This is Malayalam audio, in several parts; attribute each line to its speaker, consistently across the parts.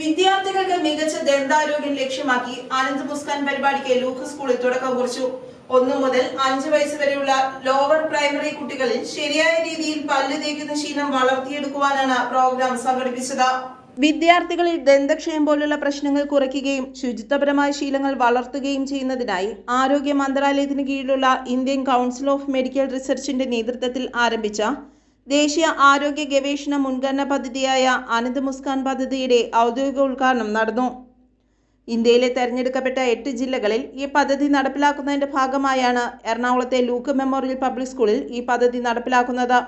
Speaker 1: വിദ്യാർത്ഥികൾക്ക് മികച്ച ദന്താരോഗ്യം ലക്ഷ്യമാക്കി ആനന്ദ് മുസ്കാൻ പരിപാടിക്ക് ലൂക്ക് സ്കൂളിൽ തുടക്കം കുറിച്ചു. ഒന്നു മുതൽ അഞ്ച് വയസ്സ് വരെയുള്ള ലോവർ പ്രൈമറി കുട്ടികളിൽ ശരിയായ രീതിയിൽ പല്ല് തേക്കുന്ന ശീലം വളർത്തിയെടുക്കുവാനാണ് പ്രോഗ്രാം സംഘടിപ്പിച്ചത്. വിദ്യാർത്ഥികളിൽ ദന്തക്ഷയം പോലുള്ള പ്രശ്നങ്ങൾ കുറയ്ക്കുകയും ശുചിത്വപരമായ ശീലങ്ങൾ വളർത്തുകയും ചെയ്യുന്നതിനായി ആരോഗ്യ മന്ത്രാലയത്തിന് കീഴിലുള്ള ഇന്ത്യൻ കൗൺസിൽ ഓഫ് മെഡിക്കൽ റിസർച്ചിന്റെ നേതൃത്വത്തിൽ ആരംഭിച്ച ദേശീയ ആരോഗ്യ ഗവേഷണ മുൻഗണന പദ്ധതിയായ അനന്ത് മുസ്കാൻ പദ്ധതിയുടെ ഔദ്യോഗിക ഉദ്ഘാടനം നടന്നു. ഇന്ത്യയിലെ തെരഞ്ഞെടുക്കപ്പെട്ട എട്ട് ജില്ലകളിൽ ഈ പദ്ധതി നടപ്പിലാക്കുന്നതിന്റെ ഭാഗമായാണ് എറണാകുളത്തെ ലൂക്ക് മെമ്മോറിയൽ പബ്ലിക് സ്കൂളിൽ ഈ പദ്ധതി നടപ്പിലാക്കുന്നത്.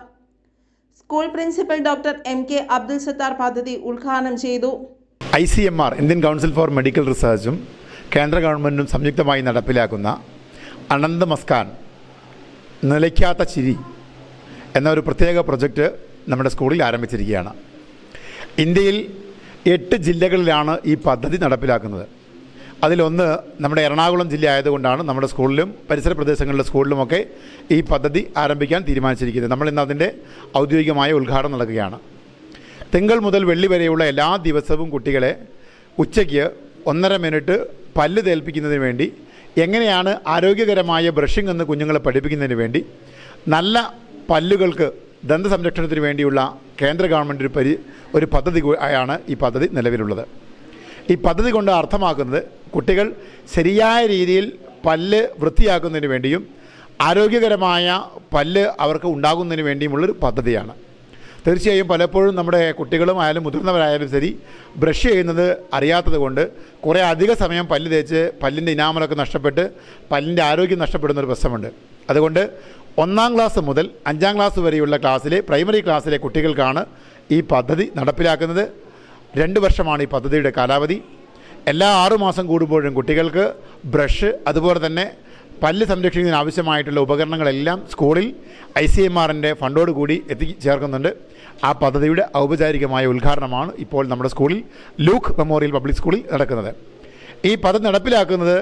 Speaker 1: School principal doctor M K Abdul Sathar പദ്ധതി ഉദ്ഘാടനം ചെയ്തു.
Speaker 2: I C M R Indian council for medical റിസർച്ചും കേന്ദ്ര ഗവൺമെന്റും സംയുക്തമായി നടപ്പിലാക്കുന്ന അനന്ത് മസ്കാൻ നിലയ്ക്കാത്ത ചിരി എന്ന ഒരു പ്രത്യേക പ്രൊജക്റ്റ് നമ്മുടെ സ്കൂളിൽ ആരംഭിച്ചിരിക്കുകയാണ്. ഇന്ത്യയിൽ എട്ട് ജില്ലകളിലാണ് ഈ പദ്ധതി നടപ്പിലാക്കുന്നത്. അതിലൊന്ന് നമ്മുടെ എറണാകുളം ജില്ല ആയതുകൊണ്ടാണ് നമ്മുടെ സ്കൂളിലും പരിസര പ്രദേശങ്ങളിലെ സ്കൂളിലുമൊക്കെ ഈ പദ്ധതി ആരംഭിക്കാൻ തീരുമാനിച്ചിരിക്കുന്നത്. നമ്മൾ ഇന്ന് അതിന്റെ ഔദ്യോഗികമായ ഉദ്ഘാടനം നടക്കുകയാണ്. തിങ്കൾ മുതൽ വെള്ളി വരെയുള്ള എല്ലാ ദിവസവും കുട്ടികളെ ഉച്ചയ്ക്ക് ഒന്നര മിനിറ്റ് പല്ല് തേൽപ്പിക്കുന്നതിന് വേണ്ടി എങ്ങനെയാണ് ആരോഗ്യകരമായ ബ്രഷിംഗ് എന്ന് കുഞ്ഞുങ്ങളെ പഠിപ്പിക്കുന്നതിന് വേണ്ടി നല്ല പല്ലുകൾക്ക് ദന്ത സംരക്ഷണത്തിന് വേണ്ടിയുള്ള കേന്ദ്ര ഗവൺമെന്റ് ഒരു പരി ഒരു പദ്ധതി ആണ് ഈ പദ്ധതി നിലവിലുള്ളത്. ഈ പദ്ധതി കൊണ്ട് അർത്ഥമാക്കുന്നത് കുട്ടികൾ ശരിയായ രീതിയിൽ പല്ല് വൃത്തിയാക്കുന്നതിന് വേണ്ടിയും ആരോഗ്യകരമായ പല്ല് അവർക്ക് ഉണ്ടാകുന്നതിന് വേണ്ടിയുമുള്ളൊരു പദ്ധതിയാണ്. തീർച്ചയായും പലപ്പോഴും നമ്മുടെ കുട്ടികളും ആയാലും മുതിർന്നവരായാലും ശരി ബ്രഷ് ചെയ്യുന്നത് അറിയാത്തത് കൊണ്ട് കുറേ അധിക സമയം പല്ല് തേച്ച് പല്ലിന്റെ ഇനാമലൊക്കെ നഷ്ടപ്പെട്ട് പല്ലിന്റെ ആരോഗ്യം നഷ്ടപ്പെടുന്നൊരു പ്രശ്നമുണ്ട്. അതുകൊണ്ട് ഒന്നാം ക്ലാസ് മുതൽ അഞ്ചാം ക്ലാസ് വരെയുള്ള ക്ലാസ്സിലെ പ്രൈമറി ക്ലാസ്സിലെ കുട്ടികൾക്കാണ് ഈ പദ്ധതി നടപ്പിലാക്കുന്നത്. രണ്ട് വർഷമാണ് ഈ പദ്ധതിയുടെ കാലാവധി. എല്ലാ ആറുമാസം കൂടുമ്പോഴും കുട്ടികൾക്ക് ബ്രഷ് അതുപോലെ തന്നെ പല്ല് സംരക്ഷിക്കുന്നതിന് ആവശ്യമായിട്ടുള്ള ഉപകരണങ്ങളെല്ലാം സ്കൂളിൽ ഐ സി എം ആറിന്റെ ഫണ്ടോട് കൂടി എത്തിച്ചേർക്കുന്നുണ്ട്. ആ പദ്ധതിയുടെ ഔപചാരികമായ ഉദ്ഘാടനമാണ് ഇപ്പോൾ നമ്മുടെ സ്കൂളിൽ ലൂക്ക് മെമ്മോറിയൽ പബ്ലിക് സ്കൂളിൽ നടക്കുന്നത്. ഈ പദ്ധതി നടപ്പിലാക്കുന്നത്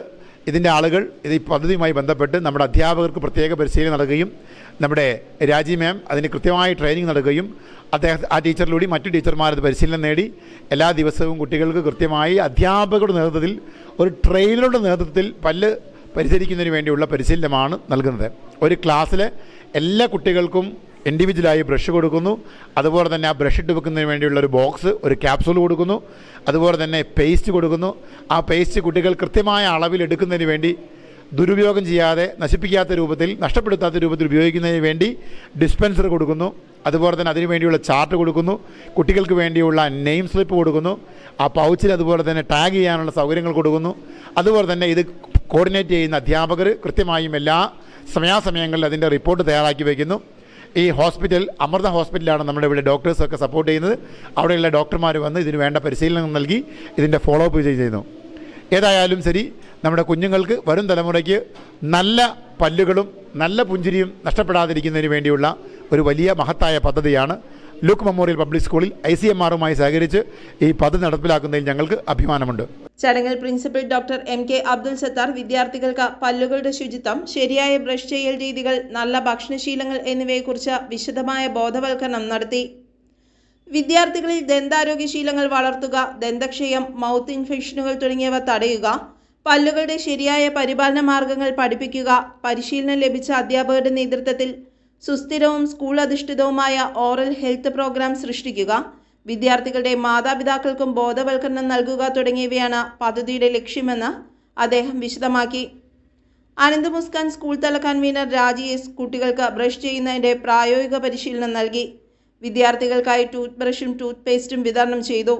Speaker 2: ഇതിന്റെ ആളുകൾ ഇത് ഈ പദ്ധതിയുമായി ബന്ധപ്പെട്ട് നമ്മുടെ അധ്യാപകർക്ക് പ്രത്യേക പരിശീലനം നൽകുകയും നമ്മുടെ രാജി മാം അതിന് കൃത്യമായി ട്രെയിനിങ് നൽകുകയും അദ്ദേഹം ആ ടീച്ചറിലൂടെ മറ്റു ടീച്ചർമാർ അത് പരിശീലനം നേടി. എല്ലാ ദിവസവും കുട്ടികൾക്ക് കൃത്യമായി അധ്യാപകരുടെ നേതൃത്വത്തിൽ ഒരു ട്രെയിനറുടെ നേതൃത്വത്തിൽ പല്ല് പരിചരിക്കുന്നതിന് വേണ്ടിയുള്ള പരിശീലനമാണ് നൽകുന്നത്. ഒരു ക്ലാസ്സിലെ എല്ലാ കുട്ടികൾക്കും ഇൻഡിവിജ്വലായി ബ്രഷ് കൊടുക്കുന്നു. അതുപോലെ തന്നെ ആ ബ്രഷ് ഇട്ട് വെക്കുന്നതിന് വേണ്ടിയുള്ള ഒരു ബോക്സ് ഒരു ക്യാപ്സൂൾ കൊടുക്കുന്നു. അതുപോലെ തന്നെ പേസ്റ്റ് കൊടുക്കുന്നു. ആ പേസ്റ്റ് കുട്ടികൾ കൃത്യമായ അളവിൽ എടുക്കുന്നതിന് വേണ്ടി ദുരുപയോഗം ചെയ്യാതെ നശിപ്പിക്കാത്ത രൂപത്തിൽ നഷ്ടപ്പെടുത്താത്ത രൂപത്തിൽ ഉപയോഗിക്കുന്നതിന് വേണ്ടി ഡിസ്പെൻസർ കൊടുക്കുന്നു. അതുപോലെ തന്നെ അതിനു വേണ്ടിയുള്ള ചാർട്ട് കൊടുക്കുന്നു. കുട്ടികൾക്ക് വേണ്ടിയുള്ള നെയിം സ്ലിപ്പ് കൊടുക്കുന്നു. ആ പൗച്ചിൽ അതുപോലെ തന്നെ ടാഗ് ചെയ്യാനുള്ള സൗകര്യങ്ങൾ കൊടുക്കുന്നു. അതുപോലെ തന്നെ ഇത് കോർഡിനേറ്റ് ചെയ്യുന്ന അധ്യാപകർ കൃത്യമായും എല്ലാ സമയാസമയങ്ങളിൽ അതിന്റെ റിപ്പോർട്ട് തയ്യാറാക്കി വയ്ക്കുന്നു ഈ ഹോസ്പിറ്റൽ അമൃത ഹോസ്പിറ്റലാണ് നമ്മുടെ ഇവിടെ ഡോക്ടേഴ്സൊക്കെ സപ്പോർട്ട് ചെയ്യുന്നത്. അവിടെയുള്ള ഡോക്ടർമാർ വന്ന് ഇതിന് വേണ്ട പരിശീലനം നൽകി ഇതിന്റെ ഫോളോ അപ്പ് ചെയ്യുന്നു. ഏതായാലും ശരി നമ്മുടെ കുഞ്ഞുങ്ങൾക്ക് വരും തലമുറയ്ക്ക് നല്ല പല്ലുകളും നല്ല പുഞ്ചിരിയും നഷ്ടപ്പെടാതിരിക്കുന്നതിന് വേണ്ടിയുള്ള ഒരു വലിയ മഹത്തായ പദ്ധതിയാണ് ലുക്ക് മെമ്മോറിയൽ പബ്ലിക് സ്കൂളിൽ ഐ സി എം ആറുമായി സഹകരിച്ച് ഈ പദ്ധതി നടപ്പിലാക്കുന്നതിൽ ഞങ്ങൾക്ക് അഭിമാനമുണ്ട്.
Speaker 1: ചടങ്ങിൽ principal doctor M K Abdul Sathar വിദ്യാർത്ഥികൾക്ക് പല്ലുകളുടെ ശുചിത്വം ശരിയായ ബ്രഷ് ചെയ്യൽ രീതികൾ നല്ല ഭക്ഷണശീലങ്ങൾ എന്നിവയെക്കുറിച്ച് വിശദമായ ബോധവൽക്കരണം നടത്തി. വിദ്യാർത്ഥികളിൽ ദന്താരോഗ്യശീലങ്ങൾ വളർത്തുക ദന്തക്ഷയം മൗത്ത് ഇൻഫെക്ഷനുകൾ തുടങ്ങിയവ തടയുക പല്ലുകളുടെ ശരിയായ പരിപാലന മാർഗങ്ങൾ പഠിപ്പിക്കുക പരിശീലനം ലഭിച്ച അധ്യാപകരുടെ നേതൃത്വത്തിൽ സുസ്ഥിരവും സ്കൂൾ അധിഷ്ഠിതവുമായ ഓറൽ ഹെൽത്ത് പ്രോഗ്രാം സൃഷ്ടിക്കുക വിദ്യാർത്ഥികളുടെ മാതാപിതാക്കൾക്കും ബോധവൽക്കരണം നൽകുക തുടങ്ങിയവയാണ് പദ്ധതിയുടെ ലക്ഷ്യമെന്ന് അദ്ദേഹം വിശദമാക്കി. അനന്ത് മുസ്കാൻ സ്കൂൾ തല കൺവീനർ രാജി എസ് കുട്ടികൾക്ക് ബ്രഷ് ചെയ്യുന്നതിന്റെ പ്രായോഗിക പരിശീലനം നൽകി. വിദ്യാർത്ഥികൾക്കായി ടൂത്ത് ബ്രഷും ടൂത്ത് പേസ്റ്റും വിതരണം ചെയ്തു.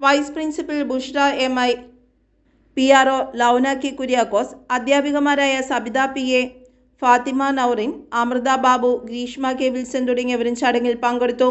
Speaker 1: Vice principal Bushra M I P R O Louna K Kuriakose അധ്യാപികമാരായ Sabitha P A Fathima Naurin Amrutha Babu Greeshma K Wilson തുടങ്ങിയവരും ചടങ്ങിൽ പങ്കെടുത്തു.